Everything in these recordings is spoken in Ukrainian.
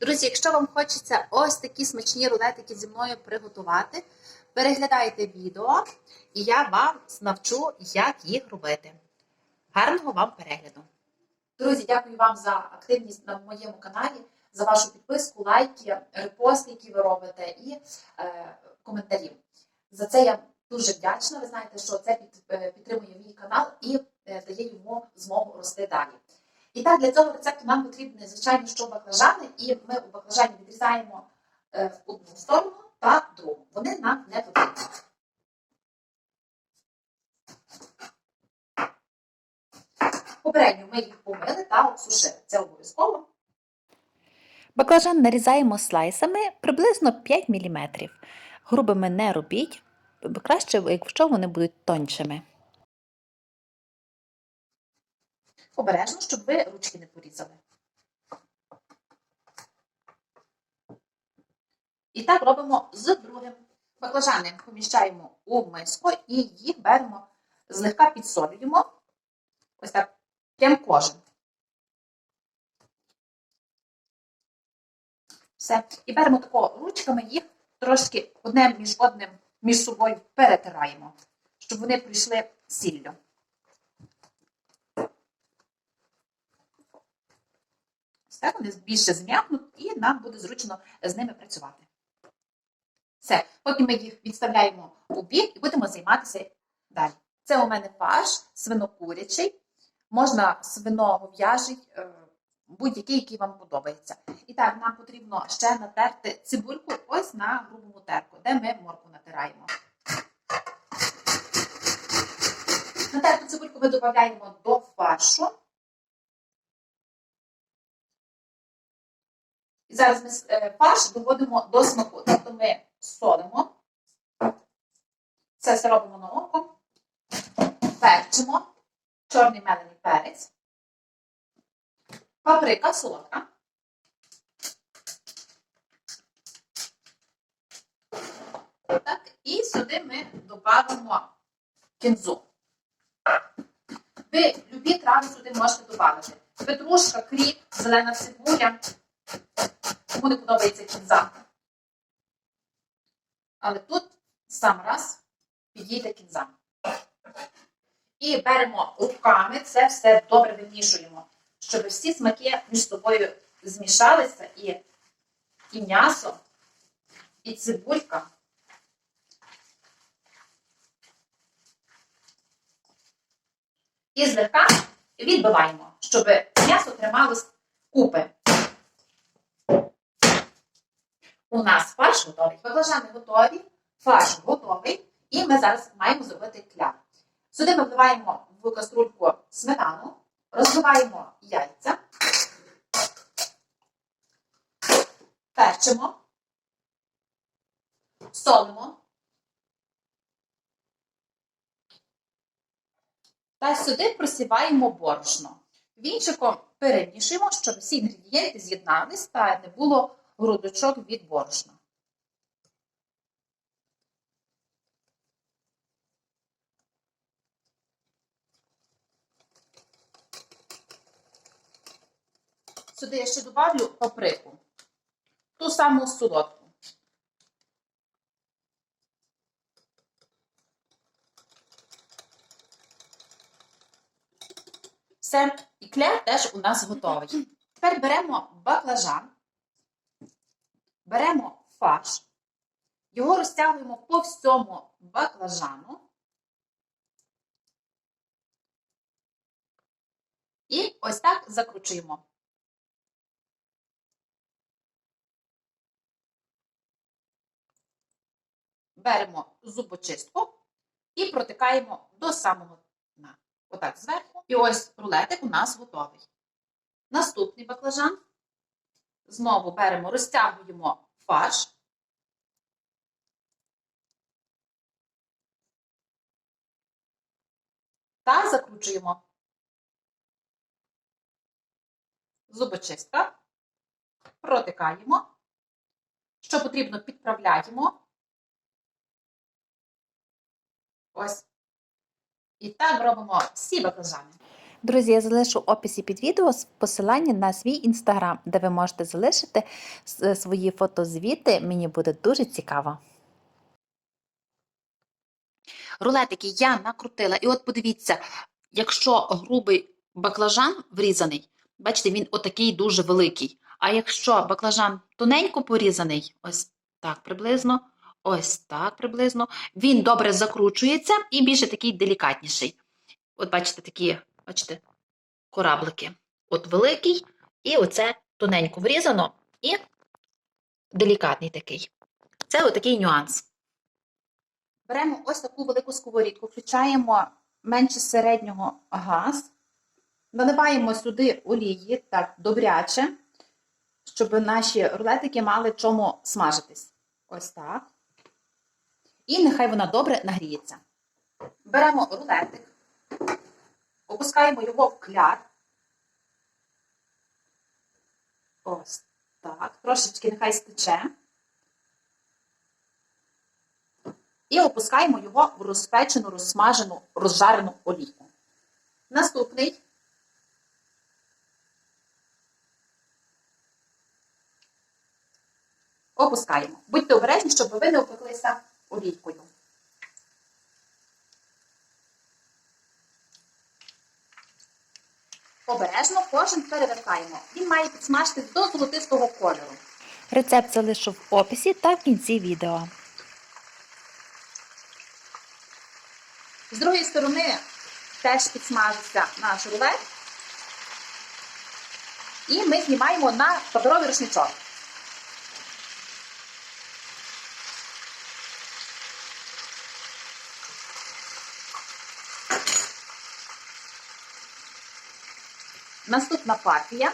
Друзі, якщо вам хочеться ось такі смачні рулетики зі мною приготувати, переглядайте відео, і я вам навчу, як їх робити. Гарного вам перегляду! Друзі, дякую вам за активність на моєму каналі, за вашу підписку, лайки, репости, які ви робите, і е, коментарі. За це я дуже вдячна. Ви знаєте, що це е, підтримує мій канал і е, дає йому змогу рости далі. І так, для цього рецепту нам потрібні, звичайно, що баклажани, і ми у баклажані відрізаємо е, в одну сторону та другу. Вони нам не потрібні. Попередньо ми їх помили та обсушили. Це обов'язково. Баклажан нарізаємо слайсами приблизно 5 мм. Грубими не робіть, краще, якщо вони будуть тоншими. Обережно, щоб ви ручки не порізали. І так робимо з другим. Баклажани поміщаємо у миску і їх беремо, злегка підсолюємо. Ось так, прям кожен. Все. І беремо тако ручками їх трошки одне між одним між собою перетираємо, щоб вони прийшли сіллю. Так вони більше зм'якнуть і нам буде зручно з ними працювати. Все, потім ми їх відставляємо у бік і будемо займатися далі. Це у мене фарш свинокурячий, можна свино-гов'яжий, е, будь-який, який вам подобається. І так, нам потрібно ще натерти цибульку ось на грубому терку, де ми морку натираємо. Натерту цибульку ми додаємо до фаршу. Зараз ми е, фарш доводимо до смаку. Тобто ми солимо, це все робимо на око, перчимо, чорний мелений перець, паприка солодка. Так, і сюди ми додамо кінзу. Ви любі трави сюди можете додати. Петрушка, кріп, зелена цибуля. Кому не подобається кінза. Але тут сам раз підійде кінза. І беремо руками це все добре вимішуємо, щоб всі смаки між собою змішалися і, і м'ясо, і цибулька. І злегка відбиваємо, щоб м'ясо трималось купи. У нас фарш готовий, баклажани готові, фарш готовий, і ми зараз маємо зробити кляр. Сюди ми вливаємо в каструльку сметану, розбиваємо яйця, перчимо, солимо. Та сюди просіваємо борошно. Вінчиком перемішуємо, щоб всі інгредієнти з'єднались та не було грудочок від борошна. Сюди я ще добавлю паприку. Ту саму солодку. Все, і кляр теж у нас готовий. Тепер беремо баклажан, беремо фарш, його розтягуємо по всьому баклажану. І ось так закручуємо. Беремо зубочистку і протикаємо до самого дна. Отак зверху. І ось рулетик у нас готовий. Наступний баклажан. Знову беремо, розтягуємо фарш. Та закручуємо. Зубочистка. Протикаємо. Що потрібно, підправляємо. Ось. І так робимо всі баклажани. Друзі, я залишу в описі під відео посилання на свій інстаграм, де ви можете залишити е, свої фотозвіти. Мені буде дуже цікаво. Рулетики я накрутила. І от подивіться, якщо грубий баклажан врізаний, бачите, він отакий дуже великий. А якщо баклажан тоненько порізаний, ось так приблизно, ось так приблизно, він добре закручується і більше такий делікатніший. От бачите, такі, бачите, кораблики. От великий, і оце тоненько врізано, і делікатний такий. Це отакий нюанс. Беремо ось таку велику сковорідку, включаємо менше середнього газ, наливаємо сюди олії так добряче, щоб наші рулетики мали чому смажитись. Ось так. І нехай вона добре нагріється. Беремо рулетик, опускаємо його в кляр. Ось так. Трошечки нехай стече. і опускаємо його в розпечену, розсмажену, розжарену олійку. Наступний. Опускаємо. Будьте обережні, щоб ви не опеклися олійкою. Обережно кожен перевертаємо. Він має підсмажити до золотистого кольору. Рецепт залишу в описі та в кінці відео. З другої сторони теж підсмажиться наш рулет. І ми знімаємо на паперовий рушничок. Наступна партія.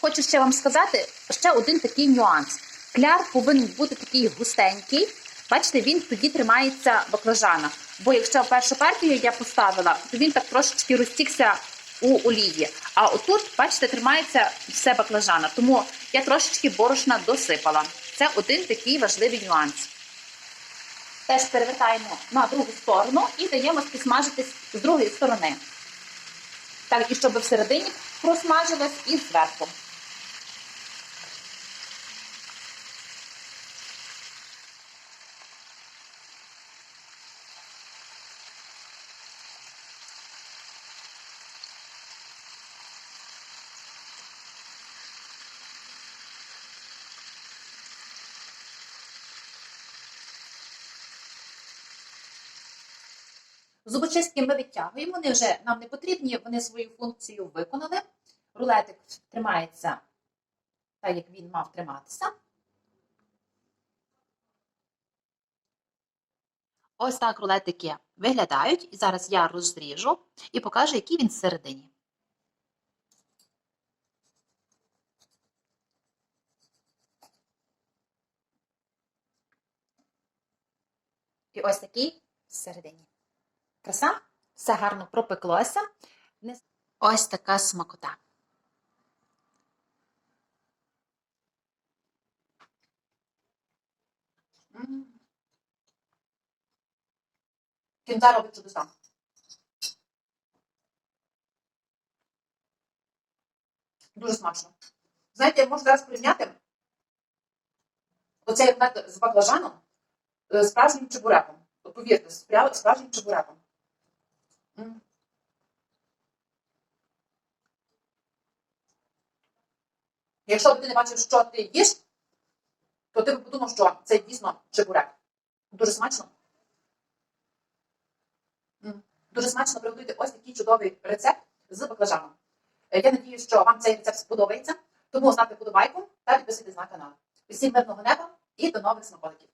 Хочу ще вам сказати ще один такий нюанс. Кляр повинен бути такий густенький. Бачите, він тоді тримається баклажана. Бо якщо першу партію я поставила, то він так трошечки розтікся у олії. А отут, бачите, тримається все баклажана. Тому я трошечки борошна досипала. Це один такий важливий нюанс. Теж перевертаємо на другу сторону і даємо підсмажитись з другої сторони. Так, і щоб всередині просмажилось і зверху. Зубочистки ми відтягуємо, вони вже нам не потрібні, вони свою функцію виконали. Рулетик тримається так, як він мав триматися. Ось так рулетики виглядають. І зараз я розріжу і покажу, який він всередині. І ось такий всередині. Краса, все гарно пропеклося. Ось така смакота. Кінта робить чудеса. Дуже смачно. Знаєте, я можу зараз порівняти оцей з баклажаном е, справжнім чебуреком. Повірте, справжнім чебуреком. Якщо ти не бачив, що ти їш, то ти б подумав, що це дійсно чебурек. Дуже смачно. Дуже смачно приготуйте ось такий чудовий рецепт з баклажаном. Е, Я надію, що вам цей рецепт сподобається, тому ставте подобайку та підписуйтесь на канал. Усім мирного неба і до нових смаколиків!